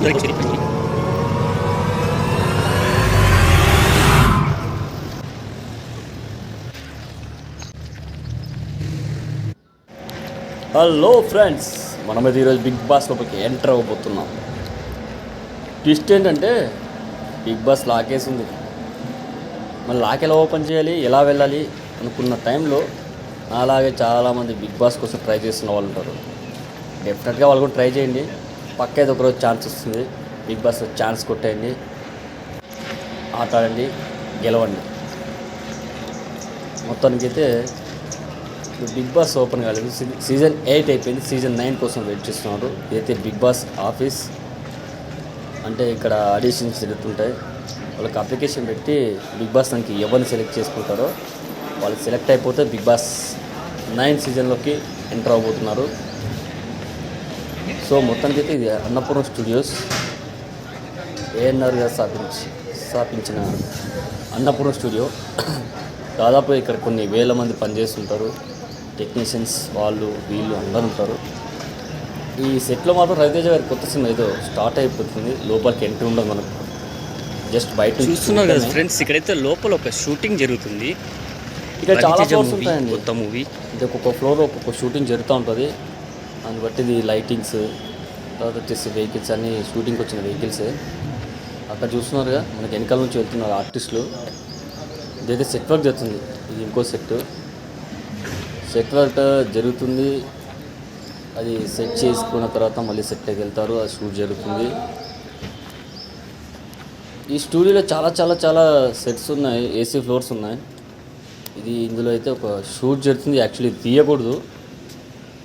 Hello friends మనమైతే ఈరోజు big boss లోపలికి ఎంటర్ అవ్వబోతున్నాం. ట్విస్ట్ ఏంటంటే బిగ్ బాస్ లాకేసి ఉంది మరి లాక్ ఎలా ఓపెన్ చేయాలి ఎలా వెళ్ళాలి అనుకున్న టైంలో అలాగే చాలామంది బిగ్ బాస్ కోసం ట్రై చేస్తున్న వాళ్ళు ఉంటారు. డెఫినెట్గా వాళ్ళు కూడా ట్రై చేయండి. పక్క ఏదో ఒకరోజు ఛాన్స్ వస్తుంది. బిగ్ బాస్ ఛాన్స్ కొట్టేయండి. ఆట ఆడండి గెలవండి. మొత్తానికి అయితే బిగ్ బాస్ ఓపెన్ కాలేదు. సీజన్ ఎయిట్ అయిపోయింది. సీజన్ నైన్ కోసం వెయిట్ చేస్తున్నారు. ఇదైతే బిగ్ బాస్ ఆఫీస్. అంటే ఇక్కడ ఆడిషన్స్ జరుగుతుంటాయి. వాళ్ళకి అప్లికేషన్ పెట్టి బిగ్ బాస్ దానికి ఎవరిని సెలెక్ట్ చేసుకుంటారో వాళ్ళు సెలెక్ట్ అయిపోతే బిగ్ బాస్ నైన్ సీజన్లోకి ఎంటర్ అవబోతున్నారు సో మొత్తానికైతే ఇది అన్నపూర్ణ స్టూడియోస్ ఏఎన్ఆర్ గారు స్థాపించి స్థాపించిన అన్నపూర్ణ స్టూడియో. దాదాపు ఇక్కడ కొన్ని వేల మంది పనిచేస్తుంటారు. టెక్నీషియన్స్ వాళ్ళు వీళ్ళు అందరూ ఉంటారు. ఈ సెట్లో మాత్రం రవితేజ గారి కొత్త సినిమా ఏదో స్టార్ట్ అయిపోతుంది. లోపలికి ఎంట్రీ ఉండదు మనకు. జస్ట్ బయట నుంచి చూస్తున్నారు కదా. ఫ్రెండ్స్ ఇక్కడైతే లోపల ఒక షూటింగ్ జరుగుతుంది. ఇక్కడ చాలా ఫ్లోర్స్ ఉంటాయండి. కొత్త మూవీ. ఇది ఒక్కొక్క ఫ్లోర్ ఒక్కొక్క షూటింగ్ జరుగుతూ ఉంటుంది. దాన్ని బట్టి ఇది లైటింగ్స్ తర్వాత వచ్చేసి వెహికల్స్ అన్నీ షూటింగ్కి వచ్చిన వెహికల్సే అక్కడ చూస్తున్నారుగా మనకి వెనకాల నుంచి వెళ్తున్నారు ఆర్టిస్టులు ఇదైతే సెట్ వర్క్ జరుగుతుంది. ఇది ఇంకో సెట్ సెట్ వర్క్ జరుగుతుంది. అది సెట్ చేసుకున్న తర్వాత మళ్ళీ సెట్కి వెళ్తారు. అది షూట్ జరుగుతుంది. ఈ స్టూడియోలో చాలా చాలా చాలా సెట్స్ ఉన్నాయి. ఏసీ ఫ్లోర్స్ ఉన్నాయి. ఇది ఇందులో అయితే ఒక షూట్ జరుగుతుంది. యాక్చువల్లీ తీయకూడదు.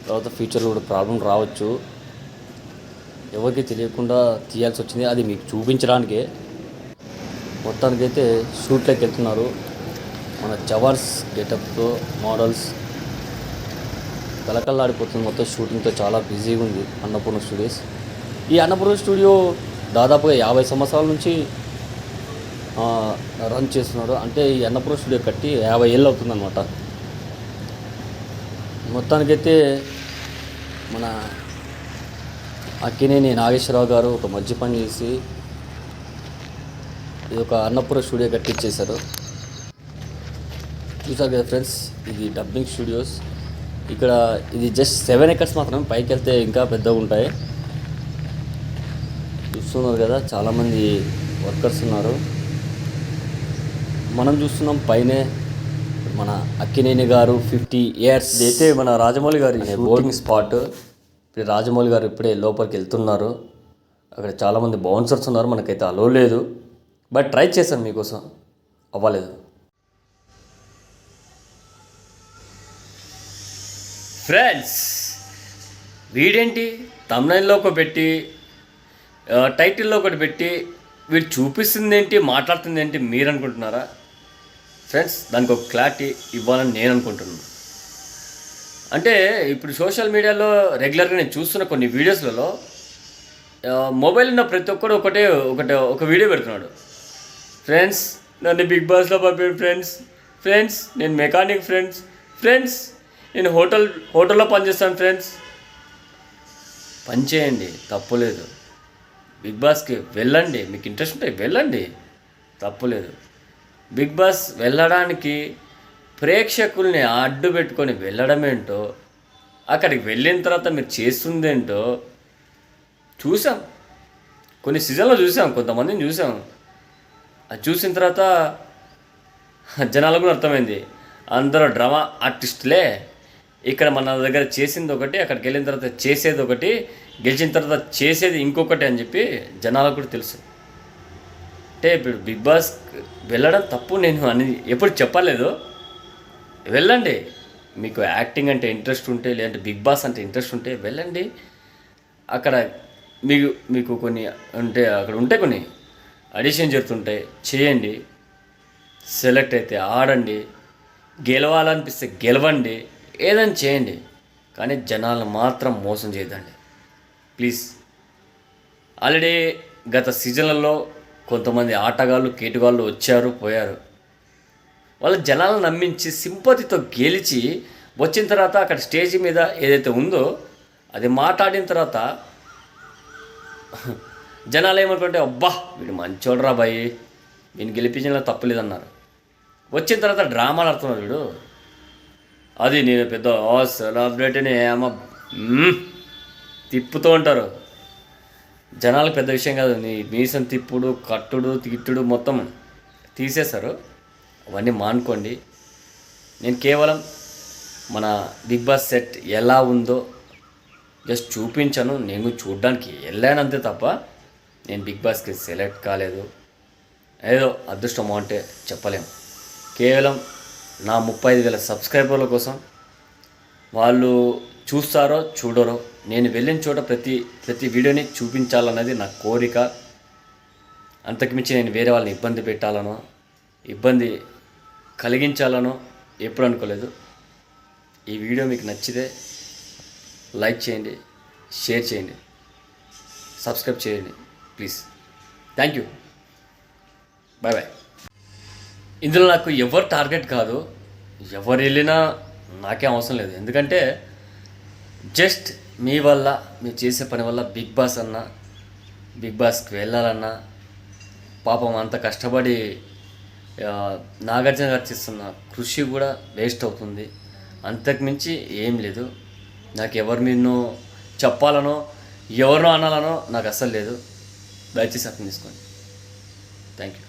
తర్వాత ఫ్యూచర్లో కూడా ప్రాబ్లం రావచ్చు. ఎవరికి తెలియకుండా తీయాల్సి వచ్చింది. అది మీకు చూపించడానికే. మొత్తానికైతే షూట్లోకి వెళ్తున్నారు. మన జవాన్స్ గెటప్తో మోడల్స్ కలకల్లాడిపోతుంది మొత్తం షూటింగ్తో చాలా బిజీగా ఉంది అన్నపూర్ణ స్టూడియోస్ ఈ అన్నపూర్ణ స్టూడియో దాదాపుగా యాభై సంవత్సరాల నుంచి రన్ చేస్తున్నారు. అంటే ఈ అన్నపూర్ణ స్టూడియో కట్టి యాభై ఏళ్ళు అవుతుందన్నమాట. మొత్తానికైతే మన అక్కినేని నాగేశ్వరరావు గారు ఒక మధ్య పని చేసి ఇది ఒక అన్నపుర స్టూడియో కట్టించేశారు. చూసారు కదా ఫ్రెండ్స్ ఇది డబ్బింగ్ స్టూడియోస్. ఇక్కడ ఇది జస్ట్ సెవెన్ ఎకర్స్ మాత్రమే పైకి వెళ్తే ఇంకా పెద్దగా ఉంటాయి. చూస్తున్నారు కదా చాలామంది వర్కర్స్ ఉన్నారు. మనం చూస్తున్నాం పైనే మన అక్కినేని గారు ఫిఫ్టీ ఇయర్స్ అయితే మన రాజమౌళి గారి బోర్డింగ్ స్పాట్ ఇప్పుడు రాజమౌళి గారు ఇప్పుడే లోపలికి వెళ్తున్నారు. అక్కడ చాలామంది బౌన్సర్స్ ఉన్నారు. మనకైతే అలో లేదు. బట్ ట్రై చేశాను మీకోసం. అవ్వలేదు. ఫ్రెండ్స్ వీడేంటి? తమిళలో ఒక పెట్టి టైటిల్లో ఒకటి పెట్టి వీడు చూపిస్తుంది ఏంటి మాట్లాడుతుంది ఏంటి మీరు అనుకుంటున్నారా ఫ్రెండ్స్ దానికి ఒక క్లారిటీ ఇవ్వాలని నేను అనుకుంటున్నాను. అంటే ఇప్పుడు సోషల్ మీడియాలో రెగ్యులర్గా నేను చూస్తున్న కొన్ని వీడియోస్లలో మొబైల్ ఉన్న ప్రతి ఒక్కడు ఒకటే ఒకటే ఒక వీడియో పెడుతున్నాడు. ఫ్రెండ్స్ నన్ను బిగ్ బాస్లో పంపారు ఫ్రెండ్స్ ఫ్రెండ్స్ నేను మెకానిక్ ఫ్రెండ్స్ ఫ్రెండ్స్ నేను హోటల్ హోటల్లో పనిచేస్తాను ఫ్రెండ్స్ పని చేయండి తప్పులేదు బిగ్ బాస్కి వెళ్ళండి మీకు ఇంట్రెస్ట్ ఉంటే వెళ్ళండి తప్పులేదు బిగ్ బాస్ వెళ్ళడానికి ప్రేక్షకుల్ని అడ్డు పెట్టుకొని వెళ్ళడం ఏంటో అక్కడికి వెళ్ళిన తర్వాత మీరు చేస్తుందేంటో చూసాం. కొన్ని సీజన్లో చూసాం కొంతమందిని చూసాం. అది చూసిన తర్వాత జనాలకు కూడా అర్థమైంది. అందరూ డ్రామా ఆర్టిస్టులే. ఇక్కడ మన దగ్గర చేసింది ఒకటి అక్కడికి వెళ్ళిన తర్వాత చేసేది ఒకటి గెలిచిన తర్వాత చేసేది ఇంకొకటి అని చెప్పి జనాలకు కూడా తెలుసు. అంటే ఇప్పుడు బిగ్ బాస్ వెళ్ళడం తప్పు నేను అని ఎప్పుడు చెప్పలేదు. వెళ్ళండి. మీకు యాక్టింగ్ అంటే ఇంట్రెస్ట్ ఉంటే లేదంటే బిగ్ బాస్ అంటే ఇంట్రెస్ట్ ఉంటే వెళ్ళండి. అక్కడ మీకు మీకు కొన్ని ఉంటే అక్కడ ఉంటే కొన్ని అడిషన్ జరుగుతుంటాయి చేయండి. సెలెక్ట్ అయితే ఆడండి. గెలవాలనిపిస్తే గెలవండి. ఏదైనా చేయండి. కానీ జనాలను మాత్రం మోసం చేయదండి ప్లీజ్ ఆల్రెడీ గత సీజన్లలో కొంతమంది ఆటగాళ్ళు కేటుగాళ్ళు వచ్చారు పోయారు. వాళ్ళ జనాలను నమ్మించి సింపతితో గెలిచి వచ్చిన తర్వాత అక్కడ స్టేజ్ మీద ఏదైతే ఉందో అది మాట్లాడిన తర్వాత జనాలు ఏమనుకుంటే అబ్బా వీడు మంచోడరా బాయ్ వీని గెలిపించిన తప్పలేదన్నారు. వచ్చిన తర్వాత డ్రామాలు ఆడుతున్నారు వీడు. అది నేను పెద్ద సెలబ్రిటీని ఏమో తిప్పుతూ ఉంటారు. జనాలకు పెద్ద విషయం కాదు నీ మీసం తిప్పుడు కట్టుడు తిట్టుడు మొత్తం తీసేశారు. అవన్నీ మానుకోండి. నేను కేవలం మన బిగ్ బాస్ సెట్ ఎలా ఉందో జస్ట్ చూపించాను. నేను చూడడానికి వెళ్ళానంతే తప్ప నేను బిగ్ బాస్కి సెలెక్ట్ కాలేదు. ఏదో అదృష్టం అంటే చెప్పలేము కేవలం నా ముప్పై ఐదు వేల సబ్స్క్రైబర్ల కోసం వాళ్ళు చూస్తారో చూడరో నేను వెళ్ళిన చోట ప్రతి ప్రతి వీడియోని చూపించాలన్నది నా కోరిక. అంతకుమించి నేను వేరే వాళ్ళని ఇబ్బంది పెట్టాలనో ఇబ్బంది కలిగించాలనో ఎప్పుడు అనుకోలేదు. ఈ వీడియో మీకు నచ్చితే లైక్ చేయండి షేర్ చేయండి సబ్స్క్రైబ్ చేయండి please. Thank you. Bye bye ఇందులో నాకు ఎవరు టార్గెట్ కాదు ఎవరు వెళ్ళినా నాకేం అవసరం లేదు. ఎందుకంటే జస్ట్ మీ వల్ల మీరు చేసే పని వల్ల బిగ్ బాస్ అన్నా బిగ్ బాస్కి వెళ్ళాలన్నా పాపం అంత కష్టపడి నాగార్జున గారు చేస్తున్న కృషి కూడా వేస్ట్ అవుతుంది. అంతకుమించి ఏం లేదు. నాకు ఎవరి మీదనో చెప్పాలనో ఎవరినో అనాలనో నాకు అస్సలు లేదు. దయచేసి అర్థం తీసుకోండి థ్యాంక్ యూ